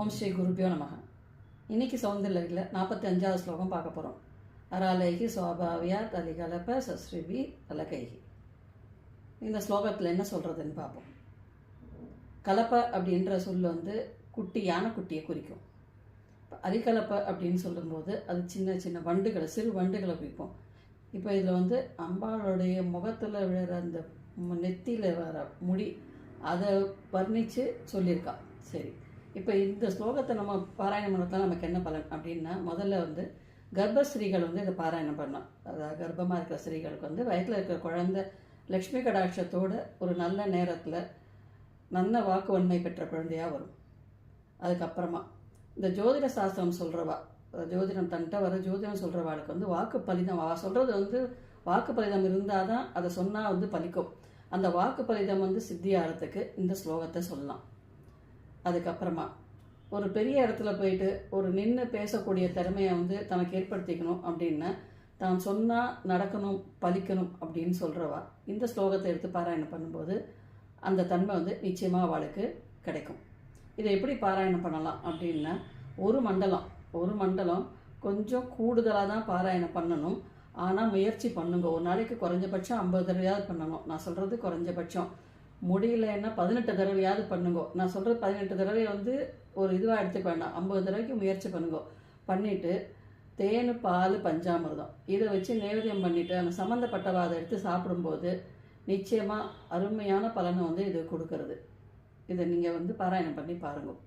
ஓம் ஸ்ரீ குருபியோ நமக. இன்னைக்கு சௌந்தர்யில் நாற்பத்தி அஞ்சாவது ஸ்லோகம் பார்க்க போகிறோம் அராலைகி சுவாபாவியா தலிகலப்ப சஸ்ரிபி அலகைகி இந்த ஸ்லோகத்தில் என்ன சொல்கிறதுன்னு பார்ப்போம். கலப்ப அப்படின்ற சொல் வந்து குட்டி யானை குட்டியை குறிக்கும். இப்போ அரிகலப்ப அப்படின்னு சொல்லும்போது அது சின்ன சின்ன வண்டுகளை சிறு வண்டுகளை குறிப்போம் இப்போ இதில் வந்து அம்பாளுடைய முகத்தில் விழுற அந்த நெத்தியில் வர முடி அதை வர்ணித்து சொல்லியிருக்கா. சரி. இப்போ இந்த ஸ்லோகத்தை நம்ம பாராயணம் பண்ணத்தால் நமக்கு என்ன பலன்? அப்படின்னா முதல்ல வந்து கர்ப்ப ஸ்திரீகள் வந்து இதை பாராயணம் பண்ணலாம் அதாவது கர்ப்பமாக இருக்கிற ஸ்ரீகளுக்கு வந்து வயத்தில் இருக்கிற குழந்தை லக்ஷ்மி கடாட்சத்தோட ஒரு நல்ல நேரத்தில் நல்ல வாக்கு வன்மை பெற்ற குழந்தையாக வரும். அதுக்கப்புறமா இந்த ஜோதிட சாஸ்திரம் சொல்கிறவா ஜோதிடம் தன்ட்ட வர ஜோதிடம் சொல்கிறவாளுக்கு வந்து வாக்கு பலிதம் அவள் சொல்கிறது வந்து வாக்கு பலிதம் இருந்தால் தான் அதை சொன்னால் வந்து பலிக்கும். அந்த வாக்கு பலிதம் வந்து சித்தியாகிறதுக்கு இந்த ஸ்லோகத்தை சொல்லலாம். அதுக்கப்புறமா. ஒரு பெரிய இடத்துல போயிட்டு ஒரு நின்று பேசக்கூடிய திறமையை வந்து தனக்கு ஏற்படுத்திக்கணும் அப்படின்னா தான் சொன்னால் நடக்கணும் பலிக்கணும் அப்படின்னு சொல்கிறவா இந்த ஸ்லோகத்தை எடுத்து பாராயணம் பண்ணும்போது அந்த தன்மை வந்து நிச்சயமாக அவளுக்கு கிடைக்கும். இதை எப்படி பாராயணம் பண்ணலாம் அப்படின்னா ஒரு மண்டலம் ஒரு மண்டலம் கொஞ்சம் கூடுதலாக தான் பாராயணம் பண்ணணும். ஆனால் முயற்சி பண்ணுங்க. ஒரு நாளைக்கு குறைஞ்சபட்சம் ஐம்பது தடவையாவது பண்ணணும். நான் சொல்கிறது குறைஞ்சபட்சம். முடியலன்னா பதினெட்டு தடவையாவது பண்ணுங்க. நான் சொல்கிறது பதினெட்டு தடவை வந்து ஒரு இதுவாக எடுத்துக்க வேண்டாம். ஐம்பது தடவைக்கு முயற்சி பண்ணுங்க. பண்ணிவிட்டு தேன் பால் பஞ்சாமிர்தம். இதை வச்சு நைவேத்தியம் பண்ணிவிட்டு அந்த சம்மந்தப்பட்டவா அதை எடுத்து சாப்பிடும்போது நிச்சயமாக அருமையான பலனை வந்து இது கொடுக்கறது. இதை நீங்கள் வந்து பாராயணம் பண்ணி பாருங்கள்